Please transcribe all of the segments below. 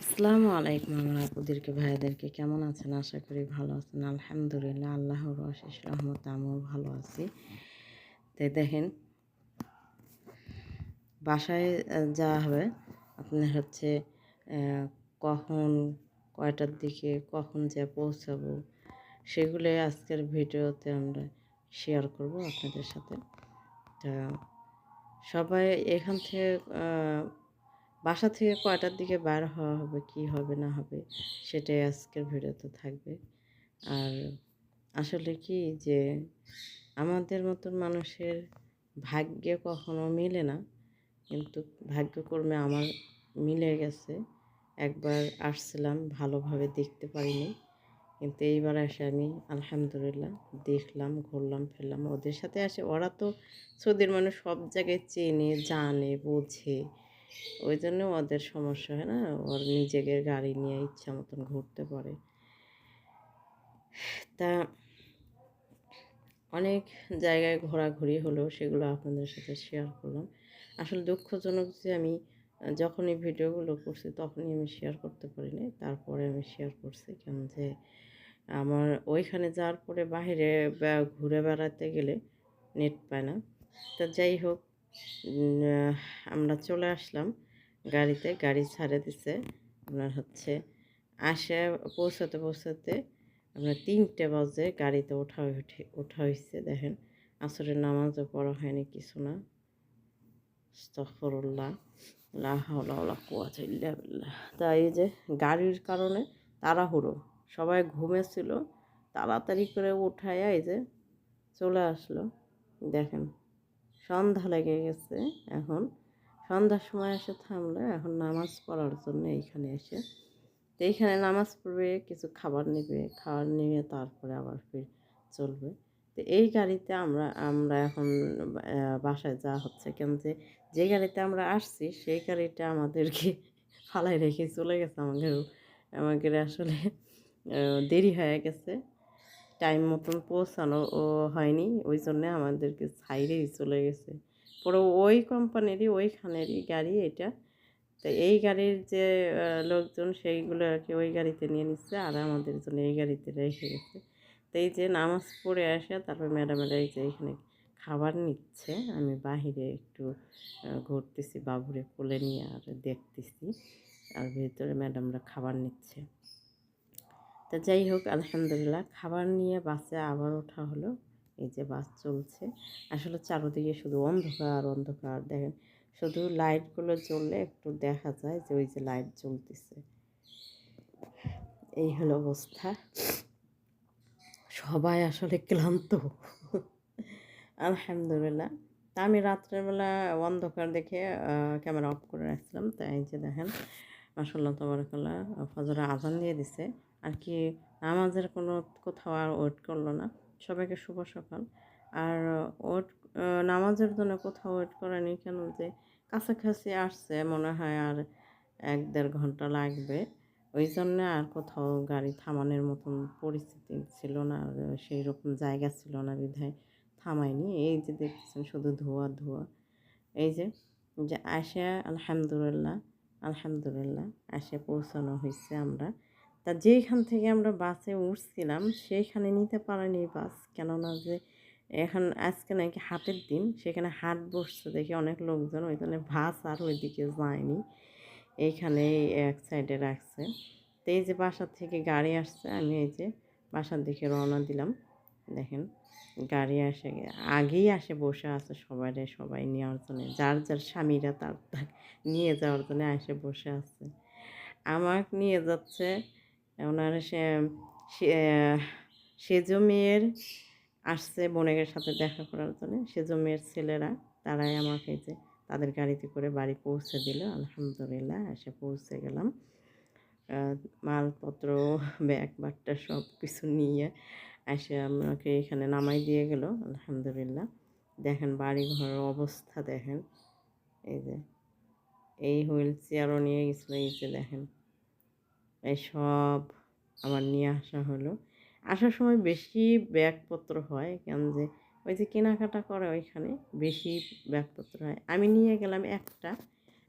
আসসালামু আলাইকুম আমার আপুদেরকে ভাইয়াদেরকে কেমন আছেন? আশা করি ভালো আছেন। আলহামদুলিল্লাহ, আল্লাহর অশেষ রহমত আমিও ভালো আছি। তাই দেখেন, বাসায় যাওয়া হবে। আপনার হচ্ছে কখন, কয়টার দিকে, কখন যে পৌঁছাবো সেগুলো আজকের ভিডিওতে আমরা শেয়ার করব আপনাদের সাথে। তা সবাই এখান থেকে বাসা থেকে কয়টার দিকে বার হওয়া হবে, কি হবে, না হবে, সেটাই আজকের ভিডিওতে থাকবে। আর আসলে কি যে, আমাদের মতন মানুষের ভাগ্যে কখনো মিলে না, কিন্তু ভাগ্যকর্মে আমার মিলে গেছে। একবার আসছিলাম, ভালোভাবে দেখতে পারিনি, কিন্তু এইবার এসে আমি আলহামদুলিল্লাহ দেখলাম, ঘুরলাম, ফিরলাম। ওদের সাথে আসে ওরা তো সৌদির মানুষ সব জায়গায় চেনে, জানে, বোঝে। ওই জন্য ওদের সমস্যা হয় না ওর নিজেকে গাড়ি নিয়ে ইচ্ছা মতন ঘুরতে পারে। তা অনেক জায়গায় ঘোরাঘুরি হলো সেগুলো আপনাদের সাথে শেয়ার করলাম। আসলে দুঃখজনক যে আমি আহ, যখনই ভিডিওগুলো করছি তখনই আমি শেয়ার করতে পারিনি তারপরে আমি শেয়ার করছি। কেন যে আমার ওইখানে যাওয়ার পরে বাইরে বা- ঘুরে বেড়াতে গেলে নেট পায় না। তা যাই হোক আমরা চলে আসলাম গাড়িতে, গাড়ি ছাড়ে দিছে। আপনার হচ্ছে আসে, পৌঁছাতে পৌঁছাতে আপনার তিনটে বাজে গাড়িতে ওঠা উঠে, ওঠা হয়েছে দেখেন, আসরের নামাজও পড়া হয়নি কিছু না। আস্তাগফিরুল্লাহ, লা হাওলা ওয়ালা কুওয়াতা ইল্লা বিল্লাহ। তা এই যে গাড়ির কারণে তাড়াহুড়ো, সবাই ঘুমেছিল, তাড়াতাড়ি করে উঠাইয়া এই যে চলে আসলো। দেখেন সন্ধ্যা লেগে গেছে এখন। সন্ধ্যার সময় এসে থামলে, এখন নামাজ পড়ার জন্য এইখানে এসে। তো এইখানে নামাজ পড়বে, কিছু খাবার নেবে খাবার নিয়ে তারপরে আবার ফির চলবে। তো এই গাড়িতে আমরা আমরা এখন বাসায় যাওয়া হচ্ছে। কেন যে যে গাড়িতে আমরা আসছি, সেই গাড়িটা আমাদেরকে ফালাই রেখে চলে গেছে আমাদের আমাদের আসলে দেরি হয়ে গেছে। টাইম মতন পৌঁছানো হয়নি। ওই জন্য আমাদেরকে ছাইরেই চলে গেছে। পরে ওই কোম্পানিরই ওইখানেরই গাড়ি এটা। তো এই গাড়ির যে লোকজন সেইগুলো আর কি ওই গাড়িতে নিয়ে নিচ্ছে আর আমাদের জন্য এই গাড়িতে রেখে গেছে। তো এই যে নামাজ পড়ে আসে, তারপর ম্যাডামেরা এই যে এখানে খাবার নিচ্ছে। আমি বাহিরে একটু ঘুরতেছি, বাবুরে কোলে নিয়ে আর দেখতেছি। আর ভিতরে ম্যাডামরা খাবার নিচ্ছে। তা যাই হোক, আলহামদুলিল্লাহ। খাবার নিয়ে বাসে আবার ওঠা হলো। এই যে বাস চলছে। আসলে চারোদিকে শুধু অন্ধকার অন্ধকার। দেখেন, শুধু লাইটগুলো জ্বললে একটু দেখা যায় যে ওই যে লাইট জ্বলতেছে। এই হলো অবস্থা। সবাই আসলে ক্লান্ত। আলহামদুলিল্লাহ। তা আমি রাত্রেবেলা অন্ধকার দেখে ক্যামেরা অফ করে রাখছিলাম। তাই যে দেখেন মাসাল্লাহ তবরকাল্লাহ, ফজরে আজান দিয়ে দিছে। আর কি নামাজের কোনো কোথাও আর ওয়েট করল না। সবাইকে শুভ সকাল। আর, ওয়েট নামাজের জন্য কোথাও ওয়েট করেনি কেন যে কাছাকাছি আসছে মনে হয় আর এক দেড় ঘণ্টা লাগবে। ওই জন্য আর কোথাও গাড়ি থামানোর মতন পরিস্থিতি ছিল না আর সেই রকম জায়গা ছিল না বিধায় থামায়নি। এই যে দেখতেছেন শুধু ধোয়া ধোয়া। এই যে যে আসে আলহামদুলিল্লাহ আলহামদুলিল্লাহ আসে পৌঁছানো হয়েছে আমরা। তা যেইখান থেকে আমরা বাসে উঠছিলাম সেইখানে নিতে পারেনি বাস। কেননা যে এখন আজকে নাকি হাটের দিন, সেখানে হাট বসছে দেখি অনেক লোকজন, ওই জন্য বাস আর ওইদিকে যায়নি। এইখানে এক সাইডে রাখছে। তো এই যে বাসার থেকে গাড়ি আসছে, আমি এই যে বাসার দিকে রওনা দিলাম। দেখেন, গাড়ি আসে, আগেই আসে, বসে আছে সবাই সবাই নেওয়ার জন্য। যার যার স্বামীরা তার নিয়ে যাওয়ার জন্য আসে, বসে আছে। আমাকে নিয়ে যাচ্ছে ওনার সেজ মেয়ের আসছে বোনের সাথে দেখা করার জন্য। সেজ মেয়ের ছেলেরা, তারাই আমাকে যে তাদের গাড়িতে করে বাড়ি পৌঁছে দিল। আলহামদুলিল্লাহ, এসে পৌঁছে গেলাম। মালপত্র, ব্যাগ, বাট্টা সব কিছু নিয়ে এসে আমাকে এখানে নামাই দিয়ে গেল। আলহামদুলিল্লাহ। দেখেন বাড়ি ঘরের অবস্থা দেখেন। এই যে, এই হুইল চেয়ারও নিয়ে গেছিল, এই যে দেখেন। সব আমার নিয়ে আসা হলো। আসার সময় বেশি ব্যাগপত্র হয়, কেন যে ওই যে কেনাকাটা করে ওইখানে বেশি ব্যাগপত্র হয়। আমি নিয়ে গেলাম একটা,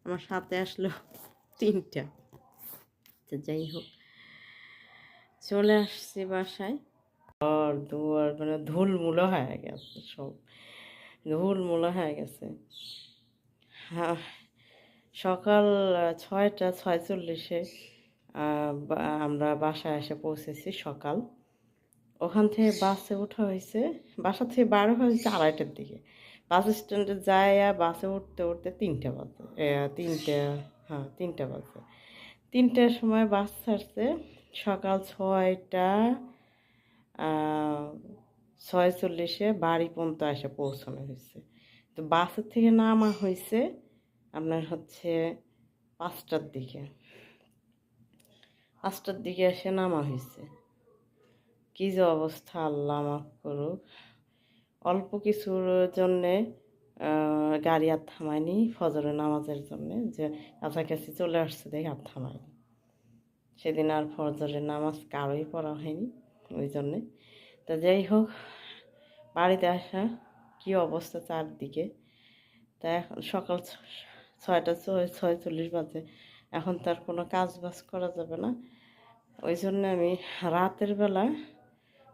আমার সাথে আসলো তিনটা। তো যাই হোক। চলে আসছি বাসায়। আর দুয়ার মানে ধুলমুলো হয়ে গেছে সব। ধুলমুলো হয়ে গেছে। হ্যাঁ সকাল ছয়টা ছয়চল্লিশে আমরা বাসায় এসে পৌঁছেছি সকাল। ওখান থেকে বাসে ওঠা হয়েছে। বাসা থেকে বার হয়েছে আড়াইটার দিকে। বাস স্ট্যান্ডে যায় বাসে উঠতে উঠতে তিনটে বাজে। তিনটে হ্যাঁ তিনটে বাজে। তিনটের সময় বাস ছাড়ছে। সকাল ছয়টা ছয় চল্লিশে বাড়ি পর্যন্ত এসে পৌঁছানো হয়েছে। তো বাসের থেকে নামা হয়েছে আপনার হচ্ছে পাঁচটার দিকে। পাঁচটার দিকে এসে নামা হয়েছে কী যে অবস্থা, আল্লাহ মাফ করুক। অল্প কিছুর জন্যে গাড়ি আর থামায়নি ফজরের নামাজের জন্যে, যে কাছাকাছি চলে আসছে দেখে আর থামায়নি। সেদিন আর ফজরের নামাজ কারোই পড়া হয়নি ওই জন্যে। তো যাই হোক, বাড়িতে আসা, কী অবস্থা চারদিকে? তা এখন সকাল ছয়টা ছয় ছয়চল্লিশ বাজে। এখন তার কোনো কাজ বাজ করা যাবে না। ওই জন্য আমি রাতের বেলা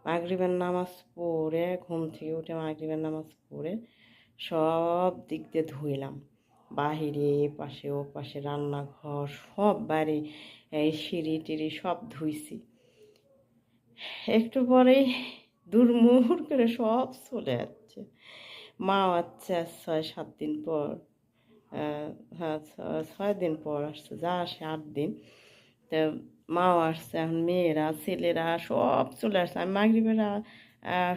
মাগরিবের নামাজ পড়ে, ঘুম থেকে উঠে মাগরিবের নামাজ পড়ে সব দিক দিয়ে ধুইলাম। বাহিরে পাশে ও পাশে রান্নাঘর, সব বাড়ি, এই সিঁড়ি টিড়ি সব ধুইছি। একটু পরেই দুর্মুহুর করে সব চলে যাচ্ছে। মা আজ ছয় সাত দিন পর হ্যাঁ ছয় দিন পর আসছে, যা আসে আট দিন। তো মাও আসছে, এখন মেয়েরা, ছেলেরা সব চলে আসছে। আমি মাগরিবের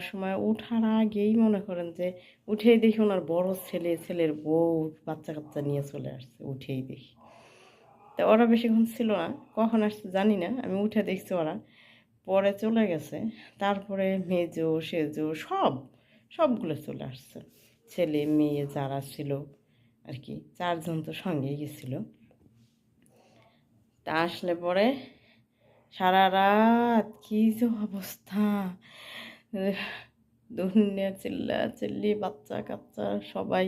সময় ওঠার আগেই মনে করেন যে উঠেই দেখি ওনার বড় ছেলে, ছেলের বউ বাচ্চা কাচ্চা নিয়ে চলে আসছে, উঠেই দেখি। তো ওরা বেশিক্ষণ ছিল না, কখন আসছে জানি না, আমি উঠে দেখছি ওরা। পরে চলে গেছে, তারপরে মেজো, সেজো, সব, সবগুলো চলে আসছে। ছেলে, মেয়ে যারা ছিল আর কি, চারজন তো সঙ্গেই গেছিল। তা আসলে পরে সারা রাত কী যে অবস্থা। দুনিয়া চিল্লা চিল্লি বাচ্চা কাচ্চা সবাই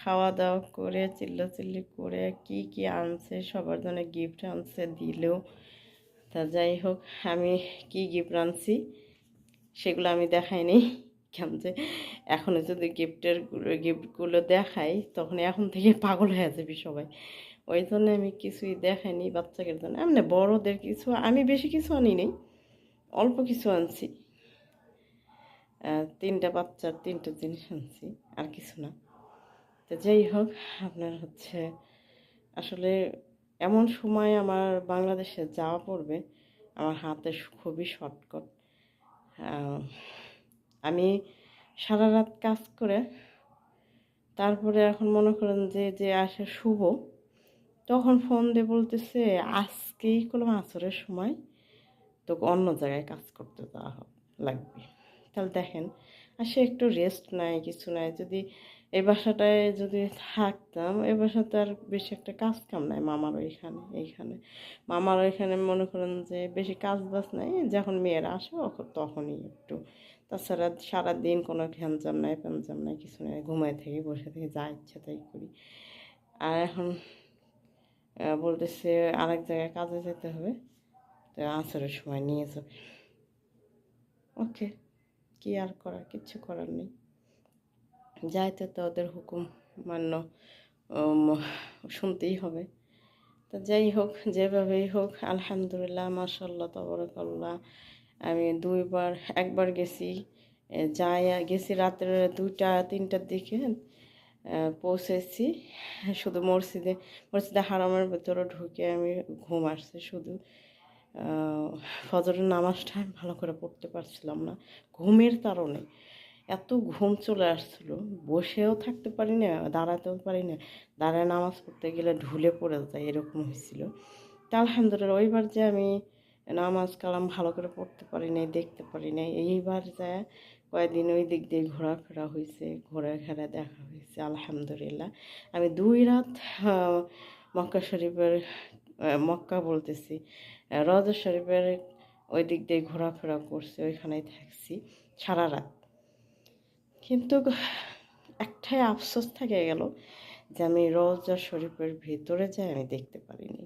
খাওয়া দাওয়া করে চিল্লা চিল্লি করে, কি কি আনছে, সবার জন্য গিফট আনছে দিলেও তা যাই হোক, আমি কি গিফট আনছি, সেগুলো আমি দেখাইনি। কেন যে এখনও যদি গিফটের গিফটগুলো দেখাই, তখন এখন থেকে পাগল হয়ে যাবে সবাই। ওই জন্য আমি কিছুই দেখাইনি বাচ্চাদের জন্য। এমনি বড়দের কিছু, আমি বেশি কিছু আনি নেই, অল্প কিছু আনছি। তিনটা বাচ্চার তিনটা জিনিস আনছি, আর কিছু না। তো যাই হোক, আপনার হচ্ছে আসলে এমন সময় আমার বাংলাদেশে যাওয়া পড়বে, আমার হাতে খুবই শর্টকট আমি সারা রাত কাজ করে তারপরে এখন মনে করেন যে যে আসে শুভ তখন ফোন দিয়ে বলতেছে, আজকেই করলাম আসরের সময় তোকে অন্য জায়গায় কাজ করতে হবে, লাগবে। তাহলে দেখেন আর সে একটু রেস্ট নাই, কিছু নাই, যদি এই বাসাটায় যদি থাকতাম, এই বাসাতে আর বেশি একটা কাজ কাম নাই মামার ওইখানে, এইখানে। মামার ওইখানে মনে করেন যে বেশি কাজ বাজ নাই, যখন মেয়েরা আসে তখনই একটু। তাছাড়া সারাদিন কোনো ঘ্যানজাম নাই প্যানজাম নাই, কিছু নাই ঘুমাই থেকে, বসে থেকে, যা ইচ্ছা তাই করি। আর এখন বলতেছে আরেক জায়গায় কাজে যেতে হবে, তো আসারের সময় নিয়ে যাবে। ওকে, কি আর করার, কিচ্ছু করার নেই। যাইতে তো ওদের হুকুম মান্য শুনতেই হবে। তো যাই হোক, যেভাবেই হোক, আলহামদুলিল্লাহ মাসাল্লাহ তবরকাল্লাহ। আমি দুইবার, একবার গেছি যাই, গেছি রাতের দুইটা, তিনটার দিকে পৌঁছেছি। শুধু মসজিদে মসজিদে হারামের ভেতরে ঢুকে আমি ঘুম আসছে শুধু। ফজরের নামাজটা ভালো করে পড়তে পারছিলাম না, ঘুমের কারণে। এত ঘুম চলে আসছিল। বসেও থাকতে পারি না, দাঁড়াতেও পারি না। দাঁড়ায় নামাজ পড়তে গেলে ঢুলে পড়ে যায় এরকম হয়েছিল। তা আলহামদুলিল্লাহ, ওইবার যে আমি নামাজ কালাম ভালো করে পড়তে পারি নাই, দেখতে পারি নাই, এইবার যায় কয়েকদিন ওই দিক দিয়ে ঘোরাফেরা হয়েছে ঘোরা ঘেরা দেখা হয়েছে, আলহামদুলিল্লাহ। আমি দুই রাত মক্কা শরীফের মক্কা বলতেছি রজা শরীফের ওই দিক দিয়ে ঘোরাফেরা করছি, ওইখানেই থাকছি, সারা রাত। কিন্তু একটাই আফসোস থেকে গেল যে আমি রোজা শরীফের ভেতরে যাই আমি দেখতে পারিনি।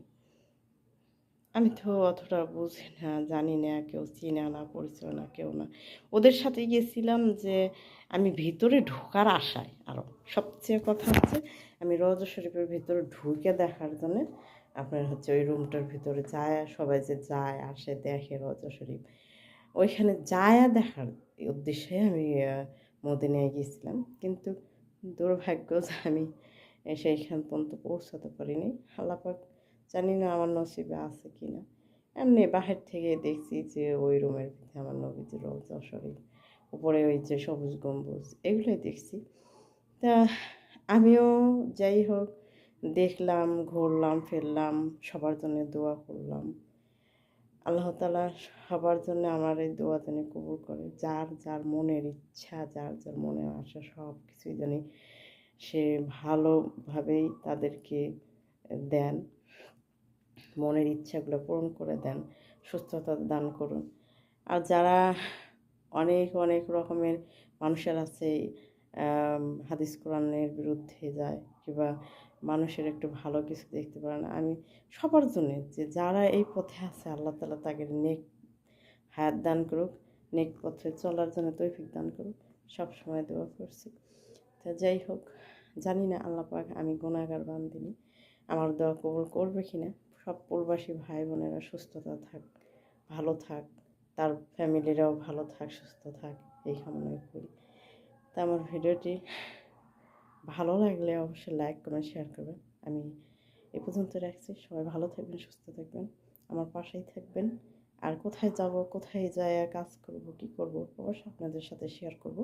আমি তো অতটা বুঝি না, জানি না, কেউ চিনে না পরিচয় না, কেউ না। ওদের সাথে গিয়েছিলাম যে আমি ভিতরে ঢোকার আশায় আরও সবচেয়ে কথা হচ্ছে আমি রওজা শরীফের ভিতরে ঢুকে দেখার জন্য আপনার হচ্ছে ওই রুমটার ভিতরে যায়, সবাই যে যায়, আসে, দেখে রওজা শরীফ। ওইখানে যায় দেখার উদ্দেশ্যে আমি মদিনায় গিয়েছিলাম। কিন্তু দুর্ভাগ্য যে আমি সেইখান পর্যন্ত পৌঁছাতে পারিনি। আল্লাপাক জানি না আমার নসিবে আছে কি না এমনি বাহির থেকে দেখছি যে ওই রুমের ভিতরে আমার নবীজির রওজা শরীফ, উপরে ওই যে সবুজ গম্বুজ, এগুলোই দেখছি। তা আমিও যাই হোক, দেখলাম, ঘুরলাম, ফিরলাম, সবার জন্য দোয়া করলাম। আল্লাহ তালা সবার জন্য আমার এই দোয়া যেন কবুল করে। যার যার মনের ইচ্ছা, যার যার মনে আসা সব কিছুই জানি সে ভালোভাবেই তাদেরকে দেন, মনের ইচ্ছাগুলো পূরণ করে দেন, সুস্থতা দান করুন। আর যারা অনেক অনেক রকমের মানুষের আছে হাদিস কোরআনের বিরুদ্ধে যায় কিংবা মানুষের একটু ভালো কিছু দেখতে পারে না। আমি সবার জন্য যে যারা এই পথে আছে, আল্লাহ তালা তাকে নেক হায়াত দান করুক, নেক পথে চলার জন্য তৈফিক দান করুক। সবসময় দোয়া করছি। তা যাই হোক, জানি না আল্লাহ পাক আমি গুণাগার বান্দিনি আমার দোয়া কবুল করবে কি না সব প্রবাসী ভাই বোনেরা সুস্থতা থাক, ভালো থাক, তার ফ্যামিলিরাও ভালো থাক, সুস্থ থাক, এই কামনাই করি। তা আমার ভিডিওটি ভালো লাগলে অবশ্যই লাইক করবেন শেয়ার করবেন। আমি এ পর্যন্ত রাখছি। সবাই ভালো থাকবেন, সুস্থ থাকবেন। আমার পাশেই থাকবেন। আর কোথায় যাব, কোথায় যায়, কাজ করব, কি করব অবশ্যই আপনাদের সাথে শেয়ার করব।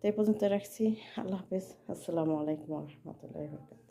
তো এ পর্যন্ত রাখছি। আল্লাহ হাফেজ। আসসালামু আলাইকুম রহমতুল্লাহ বরকাত